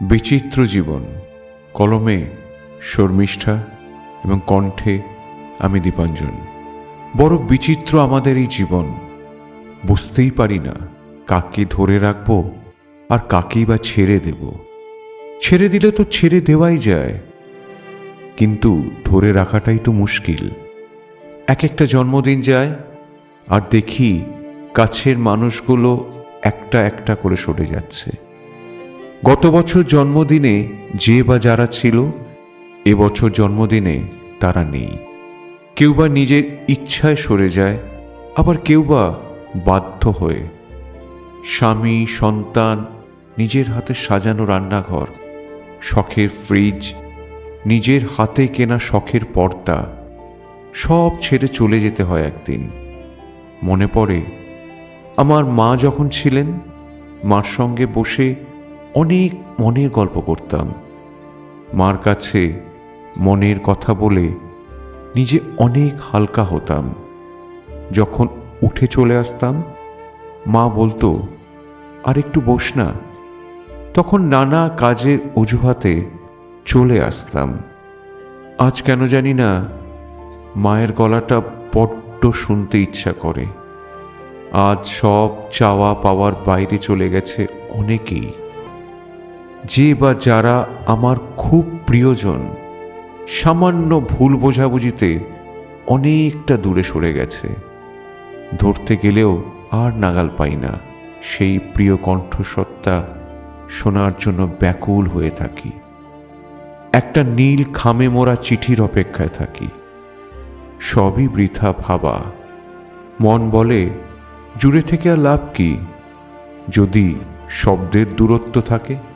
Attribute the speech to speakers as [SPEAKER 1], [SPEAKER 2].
[SPEAKER 1] বিচিত্র জীবন, কলমে শর্মিষ্ঠা এবং কণ্ঠে আমি দীপাঞ্জন। বড় বিচিত্র আমাদের এই জীবন। বুঝতেই পারি না কাকে ধরে রাখব আর কাকেই বা ছেড়ে দেব। ছেড়ে দিলে তো ছেড়ে দেওয়াই যায়। কিন্তু ধরে রাখাটাই তো মুশকিল। এক একটা জন্মদিন যায় আর দেখি কাছের মানুষগুলো একটা একটা করে সরে যাচ্ছে। গত বছর জন্মদিনে যে বা যারা ছিল এবছর জন্মদিনে তারা নেই। কেউ বা নিজের ইচ্ছায় সরে যায়, আবার কেউ বা বাধ্য হয়ে। স্বামী, সন্তান, নিজের হাতে সাজানো রান্নাঘর, শখের ফ্রিজ নিজের হাতে কেনা শখের পর্দা, সব ছেড়ে চলে যেতে হয় একদিন। মনে পড়ে, আমার মা যখন ছিলেন, মার সঙ্গে বসে অনেক মনের গল্প করতাম। মার কাছে মনের কথা বলে নিজে অনেক হালকা হতাম। যখন উঠে চলে আসতাম, মা বলতো, আর একটু বস না। তখন নানা কাজের অজুহাতে চলে আসতাম। আজ কেন জানি না, মায়ের গলাটা বড্ড শুনতে ইচ্ছা করে। আজ সব চাওয়া পাওয়ার বাইরে চলে গেছে অনেকেই। যে বা যারা আমার খুব প্রিয়জন, সামান্য ভুল বোঝাবুঝিতে অনেকটা দূরে সরে গেছে। ধরতে গেলেও আর নাগাল পাই না, সেই প্রিয় কণ্ঠসত্তা শোনার জন্য ব্যাকুল হয়ে থাকি। একটা নীল খামে মোড়া চিঠির অপেক্ষায় থাকি। সবই বৃথা ভাবা। মন বলে, জুড়ে থেকে আর লাভ কি? যদি শব্দের দূরত্ব থাকে